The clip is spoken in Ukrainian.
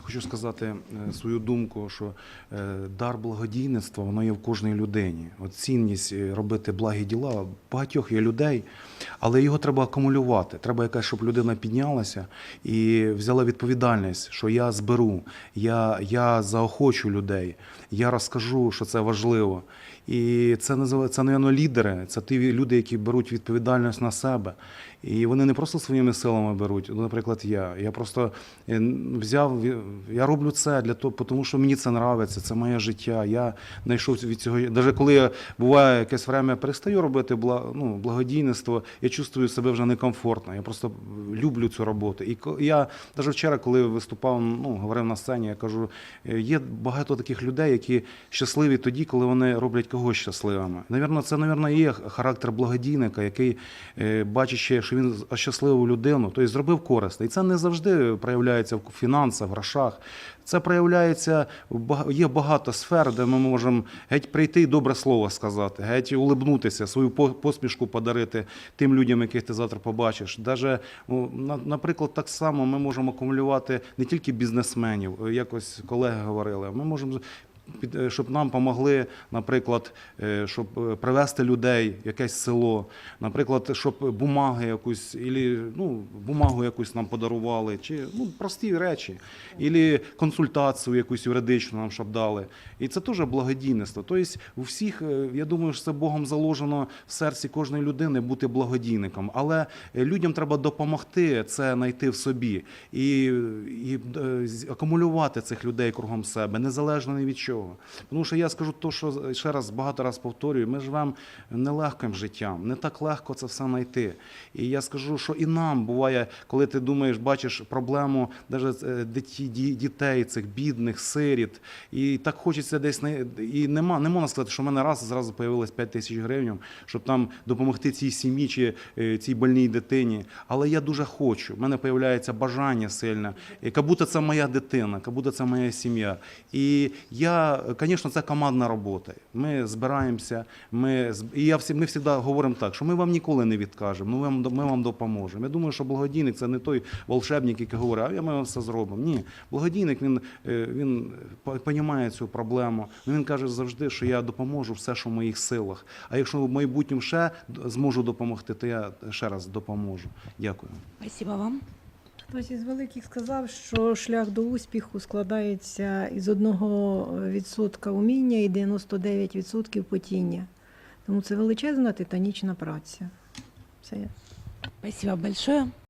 Хочу сказати е, свою думку, що е, дар благодійництва воно є в кожній людині. От цінність е, робити благі діла багатьох є людей, але його треба акумулювати. Треба якась, щоб людина піднялася і взяла відповідальність, що я зберу, я, я заохочу людей, я розкажу, що це важливо. І це називається напевно, лідери. Це ті люди, які беруть відповідальність на себе. І вони не просто своїми силами беруть. Наприклад, я. Я просто взяв, я роблю це для того, тому що мені це подобається, це моє життя. Я знайшов від цього. Навіть коли я буває якесь время перестаю робити ну, благодійництво, я чувствую себе вже некомфортно. Я просто люблю цю роботу. І я навіть вчора, коли виступав, ну, говорив на сцені, я кажу, е, є багато таких людей, які щасливі тоді, коли вони роблять когось щасливими. Навірно, це, навірно, є характер благодійника, який е, бачить що він ощасливив людину, тобто зробив корисне. І це не завжди проявляється в фінансах, в грошах. Це проявляється є багато сфер, де ми можемо геть прийти і добре слово сказати, геть улибнутися, свою по- посмішку подарити тим людям, яких ти завтра побачиш. Даже, на- наприклад, так само ми можемо акумулювати не тільки бізнесменів, якось колеги говорили. Ми можемо щоб нам допомогли, наприклад, е, щоб е, привезти людей в якесь село, наприклад, щоб бумаги якусь, ілі, ну, бумагу якусь нам подарували, чи ну, прості речі, ілі консультацію якусь юридичну нам щоб дали. І це теж благодійництво. Тобто у всіх, е, я думаю, що це Богом заложено в серці кожної людини бути благодійником. Але е, людям треба допомогти це знайти в собі і, і е, акумулювати цих людей кругом себе, незалежно від чого. Тому що я скажу то, що ще раз багато раз повторюю, ми живемо нелегким життям, не так легко це все знайти. І я скажу, що і нам буває, коли ти думаєш, бачиш проблему навіть дітей, цих бідних, сиріт, і так хочеться десь і нема, не можна сказати, що в мене раз зразу появилось 5 тисяч гривень, щоб там допомогти цій сім'ї чи е, цій больній дитині. Але я дуже хочу. В мене появляється бажання сильне, як будто це моя дитина, як будто це моя сім'я. І я, звісно, це командна робота. Ми збираємося, ми і я всі, ми завжди говоримо так, що ми вам ніколи не відкажемо, ми вам, ми вам допоможемо. Я думаю, що благодійник це не той волшебник, який говорить, а я ми вам все зробимо. Ні, благодійник він, е, він розуміє цю проблему. Він каже завжди, що я допоможу все, що в моїх силах. А якщо в майбутньому ще зможу допомогти, то я ще раз допоможу. Дякую. Спасибо вам. Хтось із великих сказав, що шлях до успіху складається із 1% уміння і 99% потіння. Тому це величезна титанічна праця. Все. Спасибо большое.